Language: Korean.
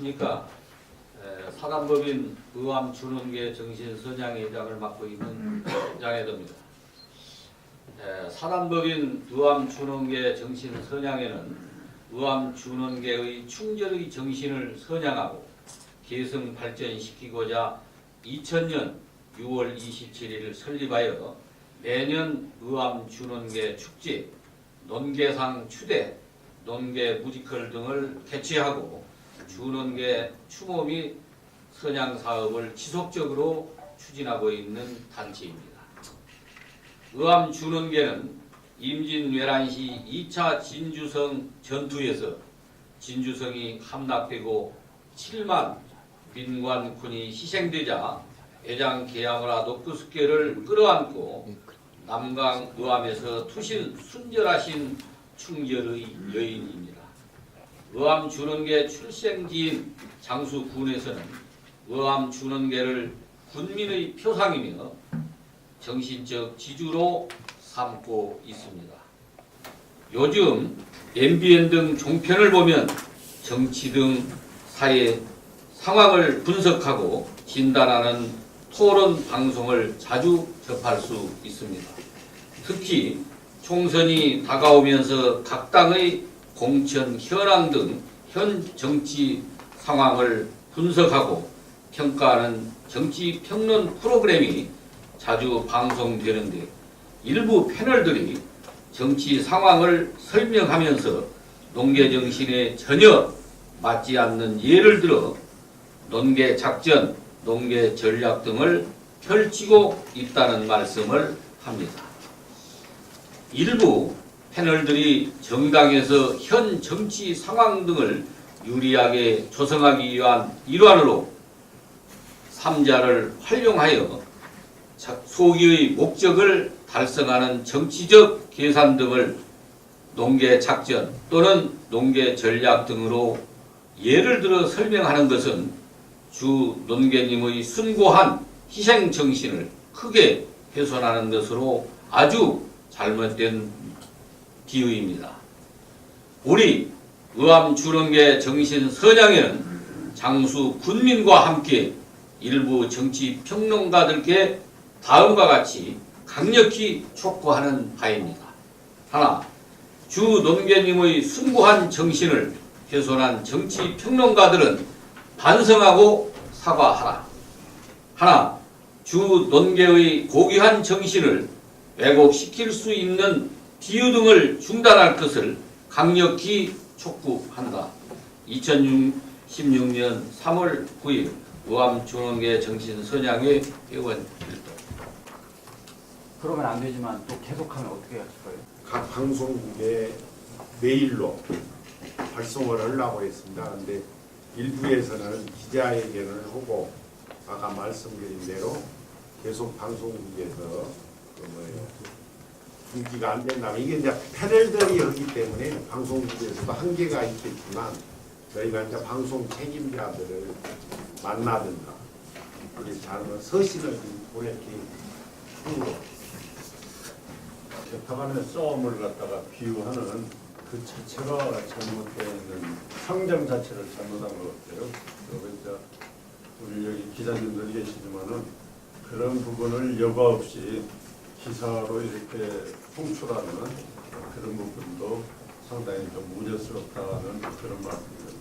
안녕하십니까. 에, 사단법인 의암 준원계 정신선양회장을 맡고 있는 장혜도입니다. 에, 사단법인 의암 준원계 정신선양회는 의암 준원계의 충절의 정신을 선양하고 계승 발전시키고자 2000년 6월 27일 설립하여 매년 의암 준원계 축제, 논계상 추대, 논계 뮤지컬 등을 개최하고 준원계 추모 및 선양 사업을 지속적으로 추진하고 있는 단체입니다. 의암 준원계는 임진 외란시 2차 진주성 전투에서 진주성이 함락되고 7만 민관군이 희생되자 애장 계양을하 녹두숙계를 끌어안고 남강 의암에서 투신 순절하신 충절의 여인입니다. 의암 준원계 출생지인 장수군에서는 의암 준원계를 군민의 표상이며 정신적 지주로 삼고 있습니다. 요즘 MBN 등 종편을 보면 정치 등 사회 상황을 분석하고 진단하는 토론 방송을 자주 접할 수 있습니다. 특히 총선이 다가오면서 각 당의 공천 현황 등 현 정치 상황을 분석하고 평가하는 정치 평론 프로그램이 자주 방송되는데 일부 패널들이 정치 상황을 설명하면서 농계 정신에 전혀 맞지 않는 예를 들어 논계 작전, 농계 전략 등을 펼치고 있다는 말씀을 합니다. 일부 패널들이 정당에서 현 정치 상황 등을 유리하게 조성하기 위한 일환으로 삼자를 활용하여 자- 소기의 목적을 달성하는 정치적 계산 등을 농계 작전 또는 농계 전략 등으로 예를 들어 설명하는 것은 주 논계님의 숭고한 희생 정신을 크게 훼손하는 것으로 아주 잘못된 비유입니다. 우리 의암 주론계 정신 선양에는 장수 군민과 함께 일부 정치 평론가들께 다음과 같이 강력히 촉구하는 바입니다. 하나, 주 논계님의 숭고한 정신을 훼손한 정치 평론가들은 반성하고 사과하라. 하나, 주 논계의 고귀한 정신을 왜곡시킬 수 있는 비유 등을 중단할 것을 강력히 촉구한다. 2016년 3월 9일 의암 중원계 정신선양회 회원 일동. 그러면 안 되지만 또 계속하면 어떻게 하실 거예요? 각 방송국에 메일로 발송을 하려고 했습니다. 근데 일부에서는 기자회견을 하고 아까 말씀드린 대로 계속 방송국에서 중지가 안 된다면 이게 이제 패널들이 하기 때문에 방송국에서도 한계가 있겠지만 저희가 이제 방송 책임자들을 만나든가 우리 잘못 서신을 보낼 계획으로 재판의 싸움을 갖다가 비유하는 그 자체가 잘못되어 있는 상정 자체를 잘못한 것 같아요. 그리고 이제 우리 여기 기자님들 계시지만은 그런 부분을 여과 없이 기사로 이렇게 송출하는 그런 부분도 상당히 좀 우려스럽다는 그런 말씀